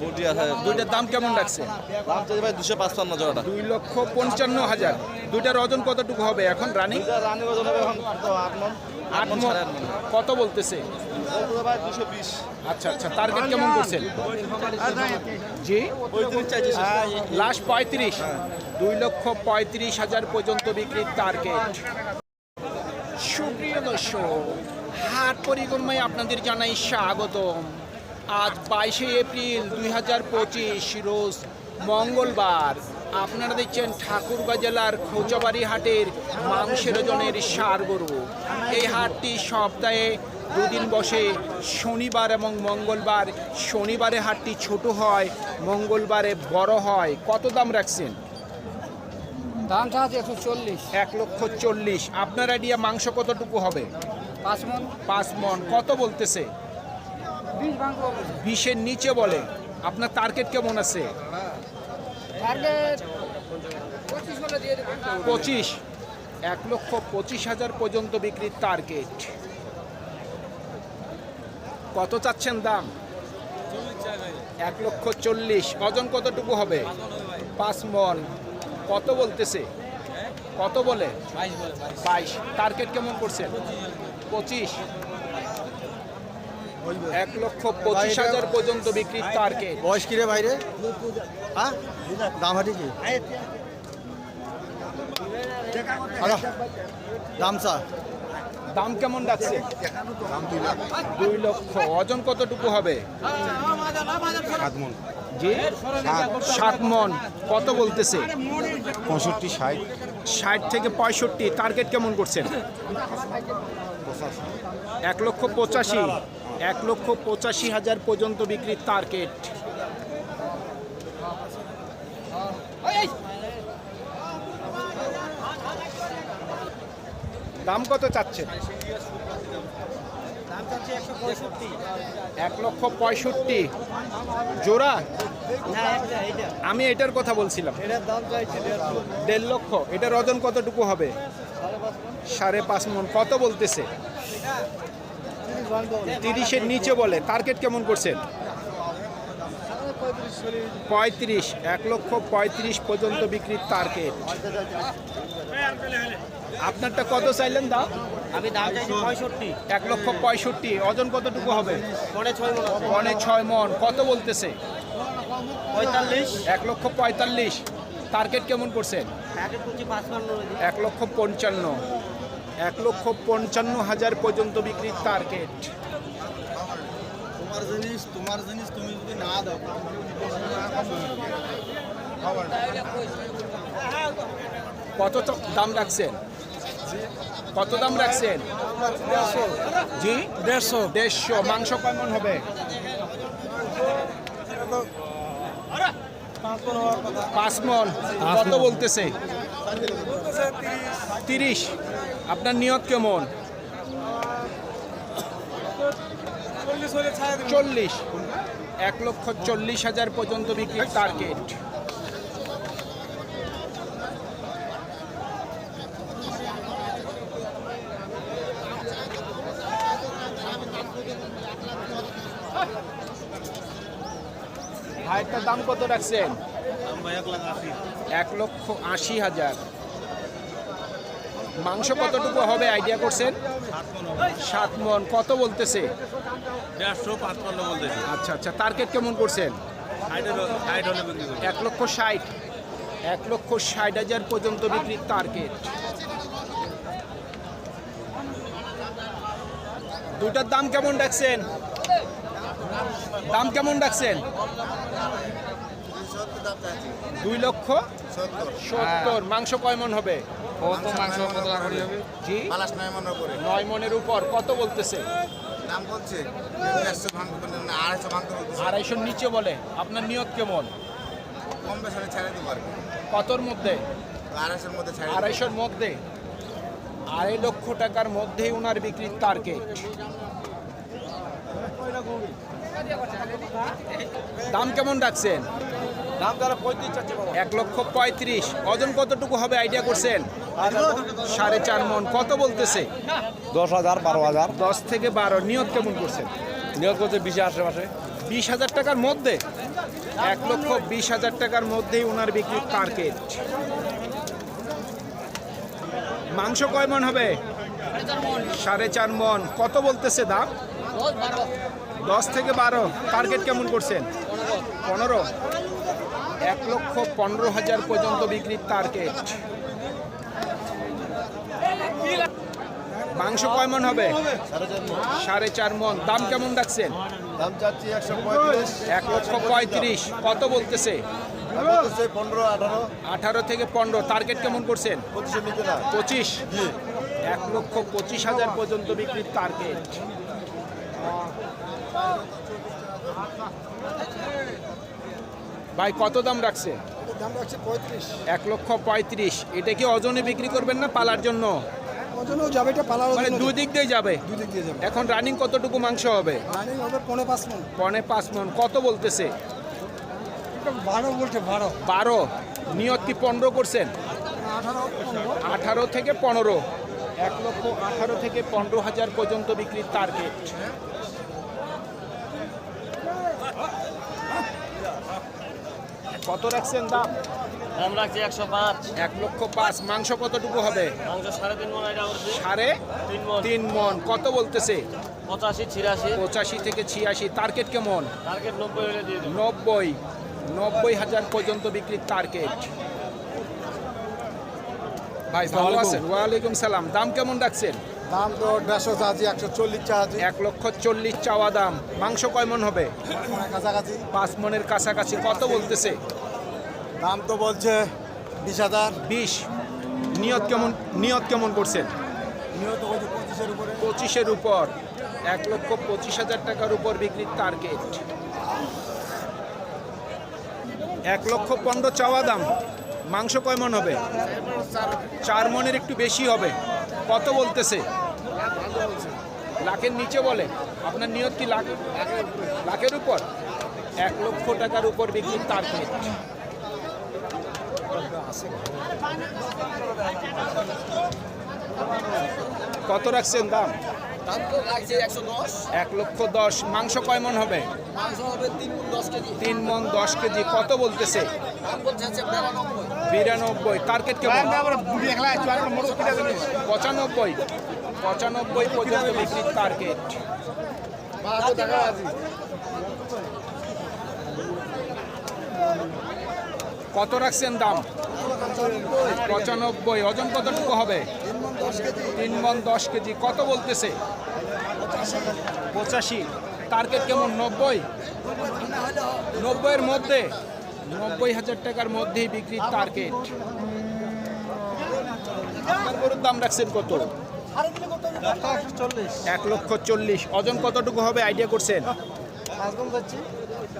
Poultry আছে। দুইটার দাম কেমন রাখছে? দাম চাই ভাই দুশো পাঁচপান্ন জোড়াটা। দুই লক্ষ পঞ্চান্ন হাজার। দুইটার ওজন কতটুকু হবে এখন রানিং? রানিং ওজন হবে এখন আট মন। আট মন কত বলতেছে? আচ্ছা আচ্ছা টার্গেট কেমন করছেন? জি? লাস্ট পঁয়ত্রিশ। দুই লক্ষ পঁয়ত্রিশ হাজার পর্যন্ত বিক্রির টার্গেট। সুপ্রিয় দর্শক হাট পরিক্রমায় আপনাদের জানাই স্বাগতম। আজ বাইশে এপ্রিল দুই হাজার পঁচিশ রোজ মঙ্গলবার। আপনারা দেখছেন ঠাকুরগাঁ জেলার খোঁচাবাড়ি হাটের মাংসের ওজনের সার গরু। এই হাটটি সপ্তাহে দুদিন বসে শনিবার এবং মঙ্গলবার। শনিবারে হাটটি ছোট হয় মঙ্গলবারে বড় হয়। কত দাম রাখছেন? দামটা আছে একশো চল্লিশ। এক লক্ষ চল্লিশ। আপনার আইডিয়া মাংস কতটুকু হবে? পাঁচ মন। পাঁচ মন। কত বলতেছে? বিশের নিচে বলে। আপনার টার্গেট কেমন আছে? পঁচিশ এক লক্ষ পঁচিশ হাজার পর্যন্ত বিক্রির টার্গেট কত চাচ্ছেন দাম? এক লক্ষ চল্লিশ। ওজন কতটুকু হবে? পাঁচ মন। কত বলতেছে? কত বলে? বাইশ টার্গেট কেমন করছেন? পঁচিশ। এক লক্ষ পঁচিশ হাজার পর্যন্ত বিক্রির টার্গেট বয়স কিরে বাইরে হ্যাঁ? দাম হাটি কি? দাম দাম কেমন রাখছে দুই লক্ষ। ওজন কতটুকু হবে? জি? সাত মন। কত বলতেছে? পঁয়ষট্টি ষাট। ষাট থেকে পঁয়ষট্টি। টার্গেট কেমন করছেন? এক লক্ষ পঁচাশি। এক লক্ষ পঁচাশি হাজার পর্যন্ত বিক্রির টার্গেট। দাম কত চাচ্ছে? এক লক্ষ পঁয়ষট্টি। জোড়া? আমি এটার কথা বলছিলাম। দেড় লক্ষ। এটার ওজন কতটুকু হবে? সাড়ে পাঁচ মন। কত বলতেছে? তিরিশের নিচে বলে। টার্গেট কেমন করছেন? পঁয়ত্রিশ এক লক্ষ পঁয়ত্রিশ পর্যন্ত বিক্রির টার্গেট। আপনারটা কত চাইলেন দাম? আমি দাম চাইছি পঁয়ষট্টি। এক লক্ষ পঁয়ষট্টি। ওজন কতটুকু হবে? ছয় মন। পনে ছয় মন। কত বলতেছে? পঁয়তাল্লিশ। এক লক্ষ পঁয়তাল্লিশ। টার্গেট কেমন করছেন? এক লক্ষ পঞ্চান্ন। এক লক্ষ পঞ্চান্ন হাজার পর্যন্ত বিক্রির টার্গেট তোমার জিনিস তোমার জিনিস তুমি যদি না দাও কত দাম রাখছেন? কত দাম রাখছেন? জি? দেড়শো। দেড়শো। মাংস কেমন হবে? পাঁচ মন। কত বলতেছে? তিরিশ। আপনার নিয়ত কেমন? চল্লিশ এক লক্ষ চল্লিশ হাজার পর্যন্ত বিক্রির টার্গেট ভাইয়েরটার দাম কত রাখছেন? এক লক্ষ আশি হাজার। মাংস কতটুকু হবে আইডিয়া করছেন? সাত মন কত বলতেছে? আচ্ছা আচ্ছা টার্গেট কেমন করছেন? এক লক্ষ ষাট এক লক্ষ ষাট হাজার পর্যন্ত বিক্রির টার্গেট। দুটার দাম কেমন রাখছেন দাম কেমন রাখছেন দুই লক্ষ সত্তর। মাংস কয় মন হবে? ও তো মাংস কতলা করে হবে? জি? পালাস নয় মনের করে নয় মনের উপর। কত বলতেছে? দাম বলছে। আড়াইশো ভাঙতে আড়াইশোর নিচে বলে। আপনার নিয়ত কেমন? কম বেশি ছেড়ে দিতে পারবে। কতর মধ্যে? আড়াইশোর মধ্যে ছেড়ে আড়াইশোর মধ্যে? আড়াই লক্ষ টাকার মধ্যেই ওনার বিক্রির টার্গেট দাম কেমন রাখছেন? দাম তারা পঁয়ত্রিশ চাচ্ছে বাবা। এক লক্ষ পঁয়ত্রিশ। ওজন কতটুকু হবে আইডিয়া করছেন? সাড়ে চার মন। কত বলতেছে? দশ হাজার বারো হাজার। দশ থেকে বারো। নিয়ত কেমন করছেন? নিয়োগ করছে বিশে আশেপাশে। বিশ হাজার টাকার মধ্যে? এক লক্ষ বিশ হাজার টাকার মধ্যেই ওনার বিক্রির টার্গেট মাংস কয় মন হবে? সাড়ে চার মন। কত বলতেছে দাম? দশ থেকে বারো। টার্গেট কেমন করছেন? পনেরো। এক লক্ষ পনেরো হাজার পর্যন্ত বিক্রির টার্গেট মাংস কয় মন হবে? সাড়ে চার মন। দাম কেমন রাখছেন দাম চাচ্ছি একশো পঁয়ত্রিশ। এক লক্ষ পঁয়ত্রিশ। কত বলতেছে? আঠারো। থেকে পনেরো। টার্গেট কেমন করছেন? পঁচিশ এক লক্ষ পঁচিশ হাজার পর্যন্ত বিক্রির টার্গেট। ভাই কত দাম রাখছে? দাম রাখছে পঁয়ত্রিশ। এক লক্ষ পঁয়ত্রিশ। এটা কি ওজনে বিক্রি করবেন না পালার জন্য? ওজনেও যাবে এটা পালার মানে দুই দিক দিয়ে যাবে? দুই দিক দিয়ে যাবে। এখন রানিং কতটুকু মাংস হবে? রানিং হবে পনেরো পাঁচ মন। মন। কত বলতেছে? বারো বলছে বারো। বারো। নিয়ত কি পনেরো করছেন? আঠারো আঠারো থেকে পনেরো। এক লক্ষ আঠারো থেকে পনেরো হাজার পর্যন্ত বিক্রির টার্গেট কত রাখছেন দাম? দাম রাখছি একশো পাঁচ। এক লক্ষ পাঁচ। মাংস কতটুকু হবে? মাংস সাড়ে তিন মন সাড়ে তিন মন। কত বলতেছে? পঁচাশি ছিয়াশি। পঁচাশি থেকে ছিয়াশি। টার্গেট কেমন? টার্গেট নব্বই হলে দিয়ে নব্বই। নব্বই হাজার পর্যন্ত বিক্রির টার্গেট। ভাই ভালো আছেন? ওয়ালাইকুম সালাম। দাম কেমন রাখছেন? দাম তো দেড়শো চাচ্ছি একশো চল্লিশ চাচ্ছি এক লক্ষ চল্লিশ চাওয়া দাম। মাংস কয় মন হবে? কাছাকাছি। পাঁচ মনের কাছাকাছি। কত বলতেছে? দাম তো বলছে বিশ হাজার। বিশ। নিয়ত কেমন নিয়ত কেমন করছেন? বলছে পঁচিশের উপরে। পঁচিশের উপর। এক লক্ষ পঁচিশ হাজার টাকার উপর বিক্রির টার্গেট এক লক্ষ পনেরো চাওয়া দাম। মাংস কয় মন হবে? চার মনের একটু বেশি হবে। কত বলতেছে? লাখের নিচে বলে। আপনার নিয়ত কি লাখ লাখের উপর? এক লক্ষ টাকার উপর বিক্রির টার্গেট কত রাখছেন দাম? এক লক্ষ দশ। মাংস কয় মন হবে? তিন মন দশ কেজি। কত বলতেছে? বিরানব্বই। টার্গেট কেমন পঁচানব্বই। পঁচানব্বই পর্যন্ত বিক্রির টার্গেট কত রাখছেন দাম? পঁচানব্বই। ওজন কতটুকু হবে? তিন মন দশ কেজি। কত বলতেছে? পঁচাশি। টার্গেট কেমন? নব্বই? নব্বইয়ের মধ্যে? নব্বই হাজার টাকার মধ্যেই বিক্রির টার্গেট। আপনার গরুর দাম রাখছেন কত? এক লক্ষ চল্লিশ। ওজন কতটুকু হবে? আইডিয়া করছেন?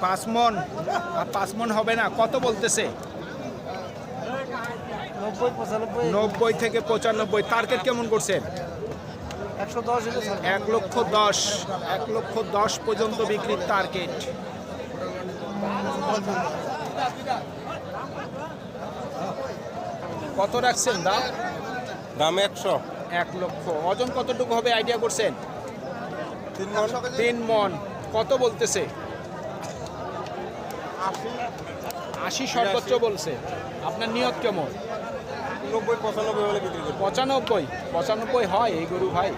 পাঁচ মন আর পাঁচ মন হবে না? কত বলতেছে? নব্বই থেকে পঁচানব্বই। টার্গেট কেমন করছেন। এক লক্ষ দশ। এক লক্ষ দশ পর্যন্ত বিক্রির টার্গেট কত রাখছেন দাম? দাম একশো। এক লক্ষ। ওজন কতটুকু হবে আইডিয়া করছেন? তিন মন। কত বলতেছে? আশি। সর্বোচ্চ বলছে। আপনার নিয়ত কেমন? নব্বই পঁচানব্বই হলে বিক্রি করব পঁচানব্বই। পঁচানব্বই হয় এই গরু ভাই।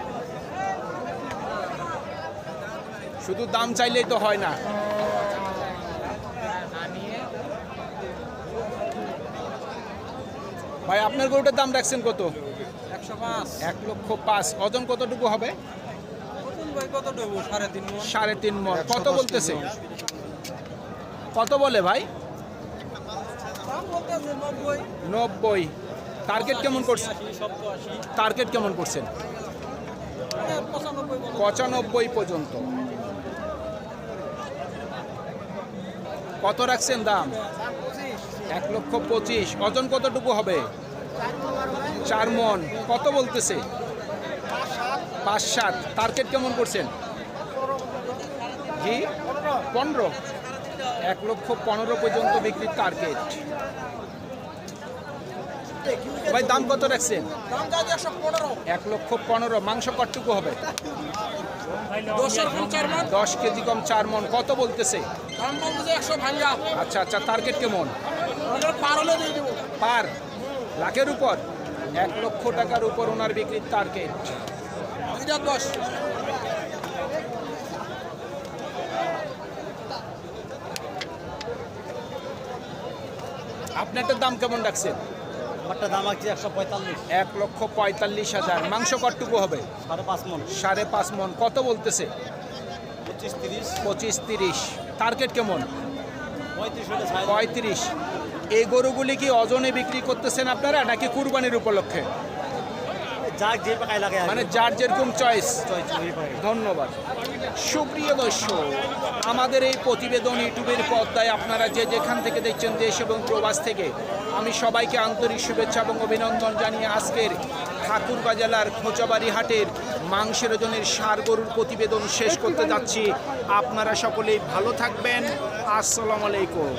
শুধু দাম চাইলেই তো হয় না। ভাই আপনার গরুটার দাম রাখছেন কত? এক লক্ষ পাঁচ। ওজন কতটুকু হবে? সাড়ে তিন মন। কত বলতেছে? কত বলে ভাই? নব্বই। টার্গেট কেমন করছেন টার্গেট কেমন করছেন পঁচানব্বই পর্যন্ত। কত রাখছেন দাম? এক লক্ষ পঁচিশ। ওজন কতটুকু হবে? চার মন। কত বলতেছে? পাঁচ সাত। টার্গেট কেমন করছেন? জি পনেরো। এক লক্ষ পনেরো পর্যন্ত বিক্রির টার্গেট। ভাই দাম কত রাখছেন? এক লক্ষ পনেরো। মাংস কটটুকু হবে? দশ কেজি কম চার মন। কত বলতেছে? আচ্ছা আচ্ছা টার্গেট কেমন? পার? লাখের উপর এক লক্ষ টাকার উপর ওনার বিক্রির টার্গেট দশ। আপনারটার দাম কেমন রাখছেন আমারটা দাম আছে একশো পঁয়তাল্লিশ। এক লক্ষ পঁয়তাল্লিশ হাজার। মাংস কটটুকু হবে? সাড়ে পাঁচ মন। সাড়ে পাঁচ মন। কত বলতেছে? পঁচিশ তিরিশ। পঁচিশ তিরিশ। টার্গেট কেমন? পঁয়ত্রিশ পঁয়ত্রিশ। এই গরুগুলি কি অজনে বিক্রি করতেছেন আপনারা নাকি কুরবানির উপলক্ষে? যাক যে পাকায় লাগে মানে যার যেরকম চয়েস। ধন্যবাদ। সুপ্রিয় দর্শক আমাদের এই প্রতিবেদন ইউটিউবের পর্দায় আপনারা যে যেখান থেকে দেখছেন দেশ এবং প্রবাস থেকে আমি সবাইকে আন্তরিক শুভেচ্ছা এবং অভিনন্দন জানিয়ে আজকের ঠাকুরগাঁ জেলার খোঁচাবাড়ি হাটের মাংসের ওজনের সার গরুর প্রতিবেদন শেষ করতে যাচ্ছি। আপনারা সকলেই ভালো থাকবেন। আসসালামু আলাইকুম।